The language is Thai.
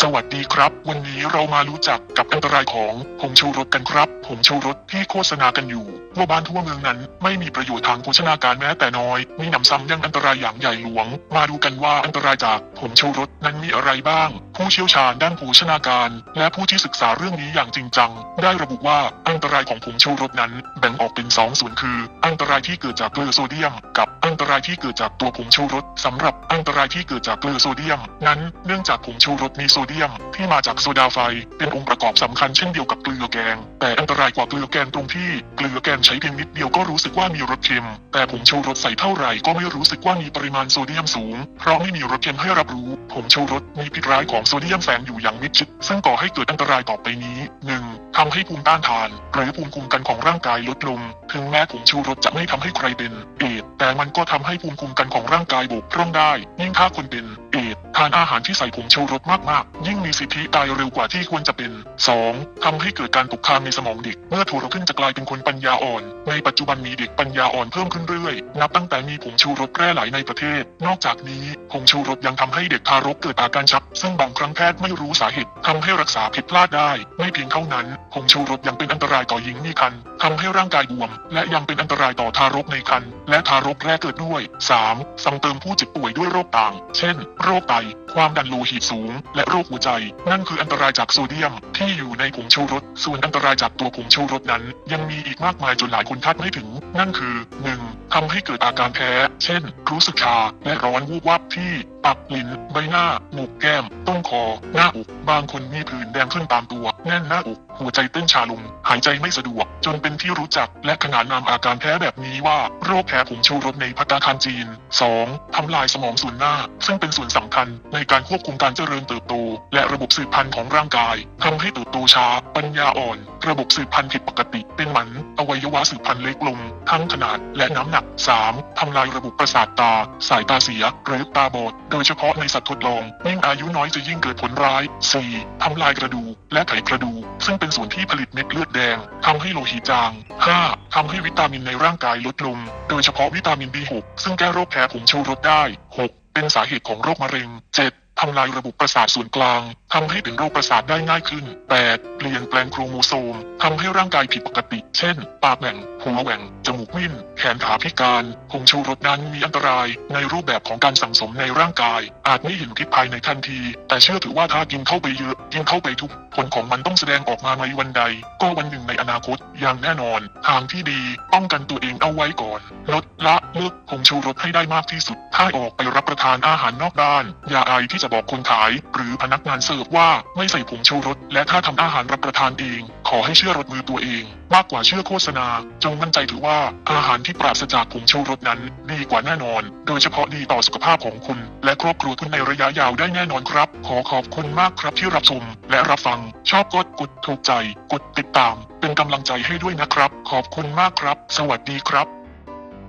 สวัสดีครับ วันนี้เรามารู้จักกับอันตรายของผงชูรสกันครับผงชูรสที่โฆษณากันอยู่ว่าบ้านทั่วเมืองนั้น ไม่มีประโยชน์ทางโภชนาการแม้แต่น้อยมีหนำซ้ำยังอันตรายอย่างใหญ่หลวง มาดูกันว่าอันตรายจากผงชูรสนั้นมีอะไรบ้าง ผู้เชี่ยวชาญด้านโภชนาการ และผู้ที่ศึกษาเรื่องนี้อย่างจริงจัง ได้ระบุว่าอันตรายของผงชูรสนั้น แบ่งออกเป็นสองส่วนคือ อันตรายที่เกิดจากเกลือโซเดียม กับ อันตรายที่เกิดจากตัวผงชูรสสำหรับอันตรายที่เกิดจากเกลือโซเดียม นั้นเนื่องจากผงชูรสมีโซเดียม ที่มาจากโซดาไฟ เป็นองค์ประกอบสำคัญเช่นเดียวกับเกลือแกง แต่อันตรายกว่าเกลือแกงตรงที่เกลือแกงใช้เพียงนิดเดียวก็รู้สึกว่ามีรสเค็ม แต่ผงชูรสใส่เท่าไหร่ก็ไม่รู้สึกว่ามีปริมาณโซเดียมสูง เพราะไม่มีรสเค็มให้รับรู้ผงชูรสมีพิษร้ายของโซเดียมแฝงอยู่อย่างมิดชิดซึ่งก่อให้เกิดอันตรายต่อไปนี้ 1. ทำให้ภูมิต้านทาน หรือภูมิคุ้มกันของร่างกายลดลง ถึงแม้ผงชูรสจะไม่ทำให้ใครเป็นเอดแต่มันก็็ทำให้ภูมิคุ้มกันของร่างกายบกพร่องได้ยิ่งถ้าคนเป็น อดส์ทานอาหารที่ใส่ผงชูรสมากๆ ยิ่งมีสิทธิตายเร็วกว่าที่ควรจะเป็น 2. ทำให้เกิดการตกค้างในสมองเด็ก เมื่อโตขึ้นจะกลายเป็นคนปัญญาอ่อน ในปัจจุบันมีเด็กปัญญาอ่อนเพิ่มขึ้นเรื่อย นับตั้งแต่มีผงชูรสแพร่หลายในประเทศ นอกจากนี้ผงชูรสยังทำให้เด็กทารกเกิดอาการชัก ซึ่งบางครั้งแพทย์ไม่รู้สาเหตุทำให้รักษาผิดพลาดได้ ไม่เพียงเท่านั้นผงชูรสยังเป็นอันตรายต่อหญิงมีครรภ์ทำให้ร่างกายบวม และยังเป็นอันตรายต่อทารกในครรภ์และทารกแรกเกิดด้วย 3. ซ้ำเติมผู้เจ็บป่วยด้วยโรคต่าง เช่นโรคไต ความดันโลหิตสูง และโรคหัวใจ นั่นคืออันตรายจากโซเดียมที่อยู่ในผงชูรส ส่วนอันตรายจากตัวผงชูรสนั้น ยังมีอีกมากมายจนหลายคนคาดไม่ถึง นั่นคือ 1. ทำให้เกิดอาการแพ้ เช่น รู้สึกชาและร้อนวูบวับที่ปากลิ้นใบหน้าหมูกแก้มต้นคอ หน้าอกบางคนมีผื่นแดงขึ้นตามตัว แน่นหน้าอกหัวใจเต้นชาลง หายใจไม่สะดวก จนเป็นที่รู้จักและขนานนามอาการแพ้แบบนี้ว่า โรคแพ้ผงชูรสในพัตตาคารจีน 2. ทำลายสมองส่วนหน้า ซึ่งเป็นส่วนสำคัญในการควบคุมการเจริญเติบโต และระบบสืบพันธุ์ของร่างกายทำให้เติบโตช้า ปัญญาอ่อน ระบบสืบพันธุ์ผิดปกติ เป็นหมันอวัยวะสืบพันธุ์เล็กลง ทั้งขนาดและน้ำหนัก 3. ทำลายระบบประสาทตา สายตาเสีย หรือตาบอด โดยเฉพาะในสัตว์ทดลองยิ่งอายุน้อยจะยิ่งเกิดผลร้าย 4. ทำลายกระดูกและไขกระดูกซึ่งเป็นส่วนที่ผลิตเม็ดเลือดแดง ทำให้โลหิตจาง 5. ทำให้วิตามินในร่างกายลดลง โดยเฉพาะวิตามิน B6 ซึ่งแก้โรคแพ้ผงชูรสได้ 6. เป็นสาเหตุของโรคมะเร็ง 7. ทำลายระบบประสาทส่วนกลาง ทำให้เป็นโรคประสาทได้ง่ายขึ้น 8. เปลี่ยนแปลงโครโมโซม ทำให้ร่างกายผิดปกติ เช่น ปากแหว่งหัวแหว่ง จมูกมิ่น แขนขาพิการผงชูรสนั้นมีอันตรายในรูปแบบของการสั่งสมในร่างกาย อาจไม่เห็นพิษภายในทันที แต่เชื่อถือว่าถ้ากินเข้าไปเยอะ กินเข้าไปทุก ผลของมันต้องแสดงออกมาในวันใด ก็วันหนึ่งในอนาคต อย่างแน่นอน ทางที่ดี ป้องกันตัวเองเอาไว้ก่อน ลดละเลิกผงชูรสให้ได้มากที่สุด ถ้าออกไปรับประทานอาหารนอกบ้าน อย่าอายที่จะบอกคนขาย หรือพนักงานเสิร์ฟว่าไม่ใส่ผงชูรส และถ้าทำอาหารรับประทานเอง ขอให้เชื่อรสมือตัวเอง มากกว่าเชื่อโฆษณา จงมั่นใจถือว่าอาหารที่ปราศจากผงชูรสนั้น ดีกว่าแน่นอน โดยเฉพาะดีต่อสุขภาพของคุณ และครอบครัวคุณในระยะยาวได้แน่นอนครับ ขอขอบคุณมากครับที่รับชม และรับฟัง ชอบกดกดถูกใจ กดติดตาม เป็นกำลังใจให้ด้วยนะครับ ขอบคุณมากครับ สวัสดีครับ